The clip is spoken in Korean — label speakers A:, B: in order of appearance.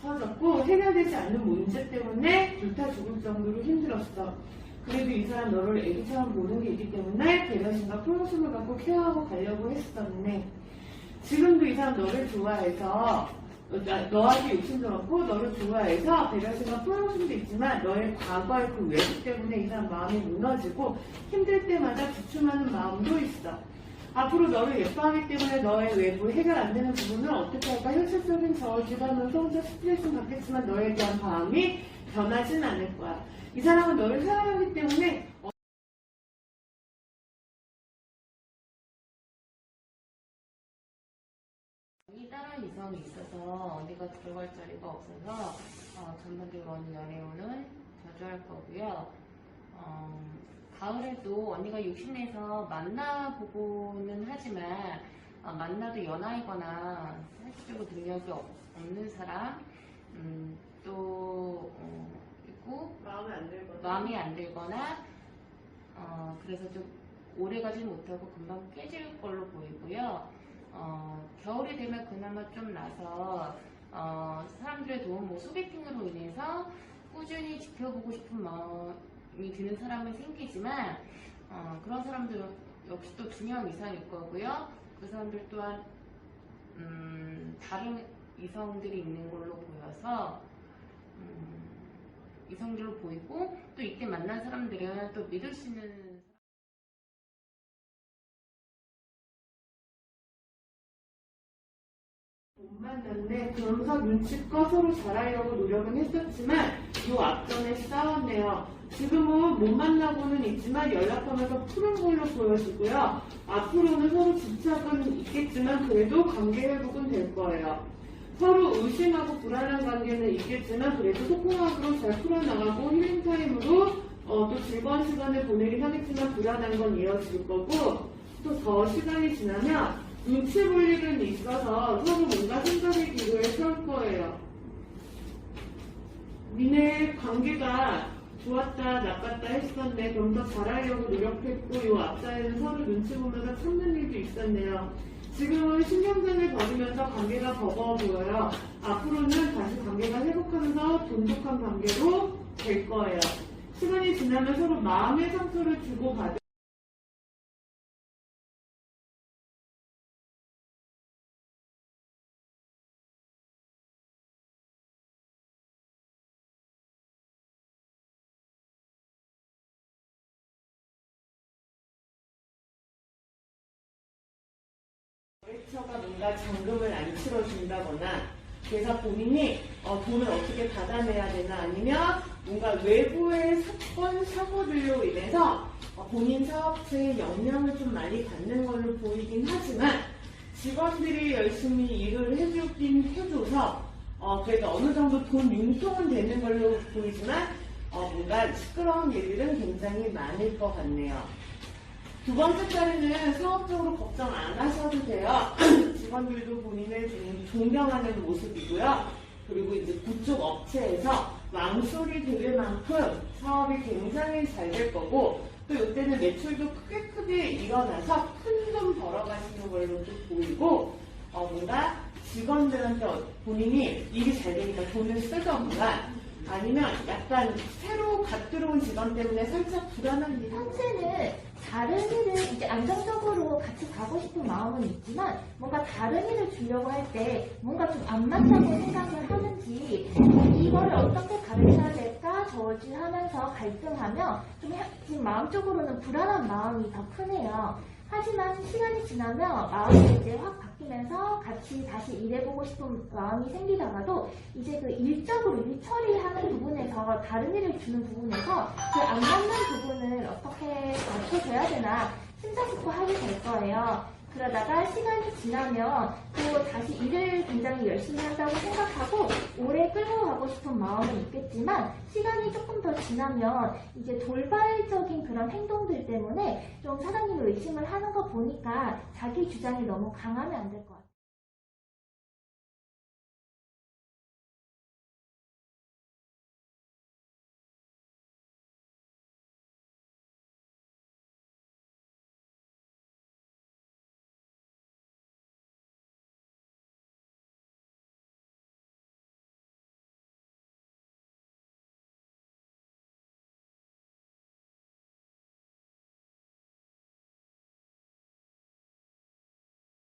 A: 터졌고 해결되지 않는 문제 때문에 불타 죽을 정도로 힘들었어. 그래도 이 사람 너를 애기처럼 보는 게 있기 때문에 배려심과 포용심을 갖고 케어하고 가려고 했었네. 지금도 이 사람 너를 좋아해서 너한테 욕심들었고 너를 좋아해서 배려심과 포용심도 있지만 너의 과거의 그 외부 때문에 이 사람 마음이 무너지고 힘들 때마다 주춤하는 마음도 있어. 앞으로 너를 예뻐하기 때문에 너의 외부 해결 안 되는 부분을 어떻게 할까 현실적인 저지하면서 혼자 스트레스는 받겠지만 너에 대한 마음이 변하진 않을 거야. 이 사람은 너를 사랑하기 때문에
B: 이 다른 이성이 있어서 언니가 들어갈 자리가 없어서 어, 전반적으로 언니 연애운은 저조할 거고요. 어, 가을에도 언니가 욕심내서 만나보고는 하지만 어, 만나도 연하이거나 사실적으로 능력이 없, 는 사람 음, 또 어, 있고
A: 마음에 안 들거든.
B: 마음이 안 들거나 어, 그래서 좀 오래 가지 못하고 금방 깨질 걸로 보이고요. 어, 겨울이 되면 그나마 좀 나서 어, 사람들의 도움, 뭐 소개팅으로 인해서 꾸준히 지켜보고 싶은 마음이 드는 사람은 생기지만 어, 그런 사람들 역시 또 두 명 이상일 거고요. 그 사람들 또한 음, 다른 이성들이 있는 걸로 보여서 음, 이성들로 보이고 또 이때 만난 사람들은 또 믿을 수 있는
A: 못 만났네. 그러면서 눈치껏 서로 잘하려고 노력은 했었지만 요 앞전에 싸웠네요. 지금은 못 만나고는 있지만 연락하면서 푸는 걸로 보여지고요. 앞으로는 서로 집착은 있겠지만 그래도 관계 회복은 될 거예요. 서로 의심하고 불안한 관계는 있겠지만 그래도 소통학으로 잘 풀어나가고 힐링 타임으로 어, 또 즐거운 시간을 보내긴 하겠지만 불안한 건 이어질 거고 또 더 시간이 지나면 눈치 볼 일은 있어서 서로 뭔가 생각의 기로에 설 거예요. 니네 관계가 좋았다 나빴다 했었네 그럼 더 잘하려고 노력했고 요 앞자에는 서로 눈치 보면서 참는 일도 있었네요. 지금은 신경전을 벌이면서 관계가 버거워 보여요. 앞으로는 다시 관계가 회복하면서 돈독한 관계로 될 거예요. 시간이 지나면 서로 마음의 상처를 주고받을 거래처가 뭔가 잔금을 안 치러준다거나 그래서 본인이 어, 돈을 어떻게 받아내야 되나 아니면 뭔가 외부의 사건 사고들로 인해서 어, 본인 사업체에 영향을 좀 많이 받는 걸로 보이긴 하지만 직원들이 열심히 일을 해주긴 해줘서 어, 그래도 어느 정도 돈 융통은 되는 걸로 보이지만 어, 뭔가 시끄러운 일들은 굉장히 많을 것 같네요. 두 번째 자리는 사업적으로 걱정 안 하셔도 돼요. 직원들도 본인을 좀 존경하는 모습이고요. 그리고 이제 그쪽 업체에서 망설이 될 만큼 사업이 굉장히 잘 될 거고 또 이때는 매출도 크게 크게 일어나서 큰 돈 벌어가시는 걸로 또 보이고 어, 뭔가 직원들한테 어- 본인이 일이 잘 되니까 돈을 쓰던가 아니면 약간 새로 갓 들어온 직원 때문에 살짝 불안한 일이
C: 다른 일을 이제 안정적으로 같이 가고 싶은 마음은 있지만 뭔가 다른 일을 주려고 할 때 뭔가 좀 안 맞다고 생각을 하는지 이거를 어떻게 가르쳐야 될까 저지하면서 갈등하며 좀 해- 지금 마음적으로는 불안한 마음이 더 크네요. 하지만 시간이 지나면 마음이 이제 확 바뀌면서 같이 다시 일해보고 싶은 마음이 생기다가도 이제 그 일적으로 일 처리하는 부분에서 다른 일을 주는 부분에서 그 안 맞는 부분을 어떻게 맞춰줘야 되나 심사숙고 하게 될 거예요. 그러다가 시간이 지나면 또 다시 일을 굉장히 열심히 한다고 생각하고 오래 끌고 가고 싶은 마음은 있겠지만 시간이 조금 더 지나면 이제 돌발적인 그런 행동들 때문에 좀 사장님을 의심을 하는 거 보니까 자기 주장이 너무 강하면 안 될 것 같아요.